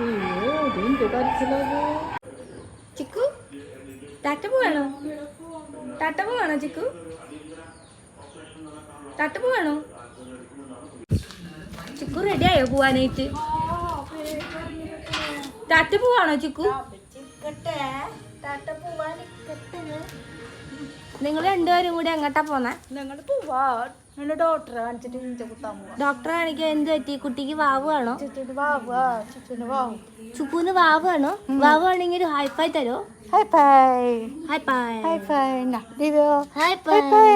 അയ്യോ ഇതിന്റെ കരച്ചിലത് ചിക്കു ടാറ്റ പോവാണോ? ടാറ്റ പോവാണോ ചിക്കു? ടാറ്റ പോവാണോ? ചിക്കു റെഡി ആയോ പോവാനായിട്ട്? ടാറ്റ പോവാണോ ചിക്കു? നിങ്ങൾ രണ്ടുപേരും കൂടി എങ്ങോട്ടാ പോന്നെ? ഞങ്ങൾ പോവാ. ഡോക്ടറെ കാണിച്ചിട്ട് ഇഞ്ച കുത്താൻ പോവാ ഡോക്ടറെ കാണിക്കാൻ എന്ത് പറ്റി? കുട്ടിക്ക് വാവ് വേണോ? ചുറ്റുന് വാവാ ചുറ്റുന് വാവും. ചുക്കുന് വാവ് വേണോ? വാവ് വേണമെങ്കിൽ ഒരു ഹൈ ഫൈ തരോ high five high five high five ദിവ്യോ high high five five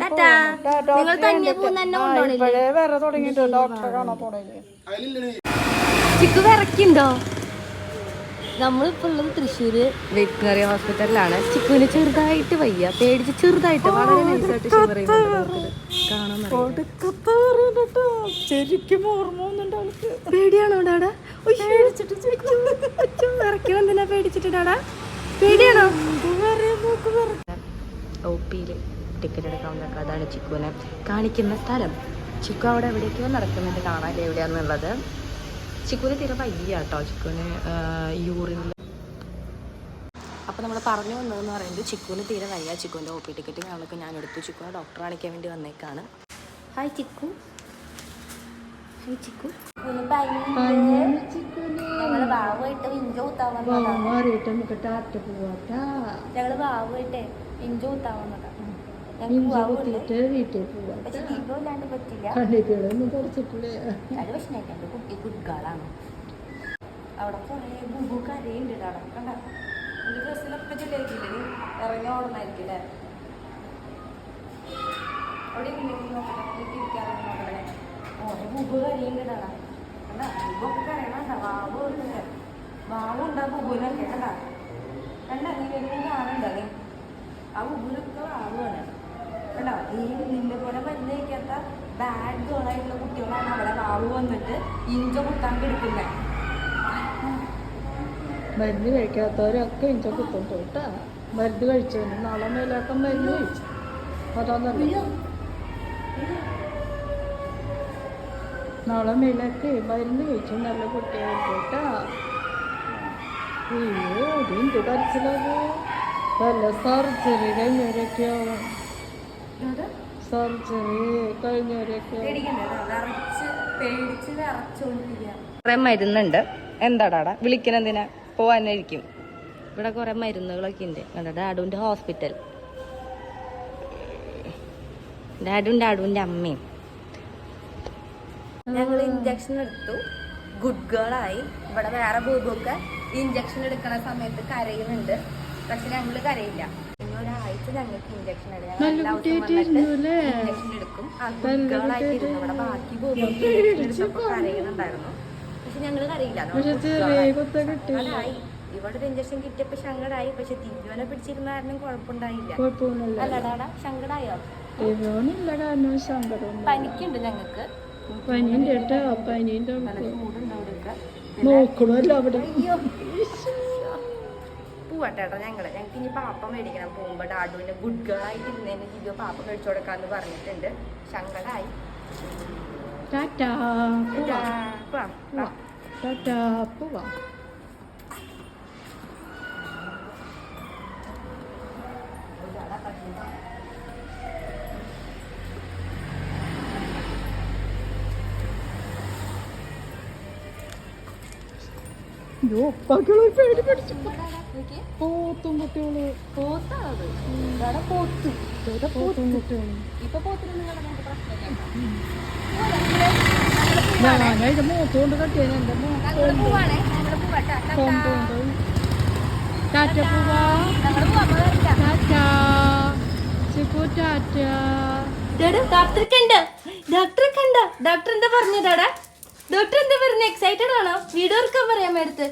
tata. നിങ്ങൾ പോകുന്ന ഡോക്ടറെ കാണാൻ ചിക്കു വിറക്കുണ്ടോ നമ്മളിപ്പോൾ ഉള്ളത് തൃശ്ശൂർ വെറ്റിനറി ഹോസ്പിറ്റലിലാണ്. ചിക്കുവിന് ചെറുതായിട്ട് വയ്യ. പേടിച്ച് ചെറുതായിട്ട്. വളരെ നൈസായിട്ട് ശരിക്കും ഓർമ്മ പേടിയാണോ ഡാടാ വിറക്കണം എന്തിനാ പേടിച്ചിട്ട് ഡാടാ പേടിയാണോ? ഒ പിയിൽ ടിക്കറ്റ് എടുക്കാവുന്ന അതാണ് ചിക്കുവിനെ കാണിക്കുന്ന സ്ഥലം. ചിക്കു അവിടെ എവിടേക്കോ നടക്കുന്നുണ്ട് കാണാൻ. എവിടെയാണെന്നുള്ളത് ചിക്കുവിന് തീരെ വയ്യ കേട്ടോ ചിക്കുവിന് യൂറിനിൽ. അപ്പോൾ നമ്മൾ പറഞ്ഞു വന്നതെന്ന് പറയുന്നത് ചിക്കുവിന് തീരെ വയ്യ. ചിക്കുവിന്റെ ഒ പി ടിക്കറ്റ് ഞങ്ങൾക്ക് ഞാൻ എടുത്തു. ചിക്കുവിനെ ഡോക്ടറെ കാണിക്കാൻ വേണ്ടി വന്നേക്കാണ്. ഹായ് ചിക്കു. ഹായ് ചിക്കു. ഞങ്ങൾ ബാവുമായിട്ട് ഇഞ്ച കുത്താൻ വന്നതാണ് ഇഞ്ച കുത്താൻ വന്നതാണ് ബാവുണ്ട് കുത്തിയിട്ട് വീട്ടിൽ പോവാ. അത് എന്റെ കുട്ടി അവിടെ കുറേ ബുബു കരയുണ്ട് അവിടെ കണ്ട. എന്റെ ഡ്രസ്സിലൊക്കെ ചെല്ലായിരിക്കില്ലേ ഇറങ്ങി അവിടെ ഓരോ ബുബു കരയുണ്ട് കണ്ട? ബുബൊക്കെ വാവ് ബുബുനൊക്കെ കണ്ട? കണ്ട? നീ കാണണ്ടേ ആ ബുബുനൊക്കെ വാവാണ് ഈ നിന്നെ പോലെ മരുന്ന് കഴിക്കാത്ത ബാഡ് ഗേളായിട്ടുള്ള കുട്ടികളാണ് അവിടെ വാവ് വന്നിട്ട് ഇഞ്ച കുത്താൻ കിടക്കുന്നത് മരുന്ന് കഴിക്കാത്തവരൊക്കെ ഇഞ്ച കുത്തും. കേട്ടാ മരുന്ന് കഴിച്ചവന് നാളെ മേലാക്കം മരുന്ന് കഴിച്ചു. അതാന്നറിയോ നാളെ മേലാക്ക് മരുന്ന് കഴിച്ചു. നല്ല കുട്ടിയായിട്ട് കേട്ടാ അയ്യോ ഇതിന്റെ കരച്ചിലത് വല്ല സർജറി കഴിഞ്ഞവരൊക്കെ കുറെ മരുന്നുണ്ട്. എന്താടാടാ വിളിക്കണെന്തിനാ? പോവാനായിരിക്കും. ഇവിടെ കുറെ മരുന്നുകളൊക്കെ ഉണ്ട്. കണ്ടോ? ഡാഡുവിന്റെ ഹോസ്പിറ്റൽ. ഡാഡും ഡാഡുവിന്റെ അമ്മയും. ഞങ്ങൾ ഇഞ്ചക്ഷൻ എടുത്തു. ഗുഡ് ഗേൾ ആയി. ഇവിടെ വേറെ ബോബൊക്കെ ഇഞ്ചക്ഷൻ എടുക്കണ സമയത്ത് കരയുന്നുണ്ട്. പക്ഷെ ഞങ്ങൾ കരയില്ല. ഒരാഴ്ച ഞങ്ങൾക്ക് ഇഞ്ചക്ഷൻ ഇഞ്ചക്ഷൻ എടുക്കും. ആ ഇവിടെ ബാക്കി കരയുന്നുണ്ടായിരുന്നു. പക്ഷെ കരയില്ല. ഇവിടെ ഒരു ഇഞ്ചക്ഷൻ കിട്ടിയപ്പോ ശങ്കടായി പക്ഷെ ദിവ്യോനെ പിടിച്ചിരുന്ന കാരണം കുഴപ്പമുണ്ടായില്ല. അല്ലടാടാ ശങ്കടായോ കാരണം പനിക്കുണ്ട് ഞങ്ങൾക്ക്. പനിയുണ്ട് കേട്ടോ. അവിടെയൊക്കെ. നോക്കണമല്ലോ അവിടെ. അയ്യോ ഞങ്ങൾ ഞങ്ങൾ. ഞങ്ങൾക്ക് ഇനി പാപ്പ മേടിക്കണം പോകുമ്പോ ഡാഡുവിന്റെ ഗുഡ് ഗേൾ ആയിട്ട് ഇരുന്നതിന് ദിവ്യോ പാപ്പ മേടിച്ചു കൊടുക്കാന്ന് പറഞ്ഞിട്ടുണ്ട്. ശങ്കടായി. ടാറ്റാ. പോവാ. പോവാം. ടാറ്റാ. പോവാ. അയ്യോ പേടി. പോത്തും കുട്ടികൾ പോത്ത് ഇവിടെ പോത്തും കുട്ടികളും ഇപ്പൊ പോത്തിനൊന്നും കണ്ടാൽ നമുക്ക് ഞാൻ പോവാണേ ഞങ്ങൾ പോവാട്ടാ കൊണ്ടുകൊണ്ട് ടാറ്റ പോവാ ടാറ്റാ ചിക്കു ടാറ്റ ഡോക്ടറെ കണ്ട ഡോക്ടറെ കണ്ട ഡോക്ടർ എന്താ പറഞ്ഞു ഡാടാ ഡോക്ടർ എന്താ പറയുന്നത് എക്സൈറ്റഡ് ആണോ വീട് ഓർക്കാൻ പറയാൻ മേടത്ത്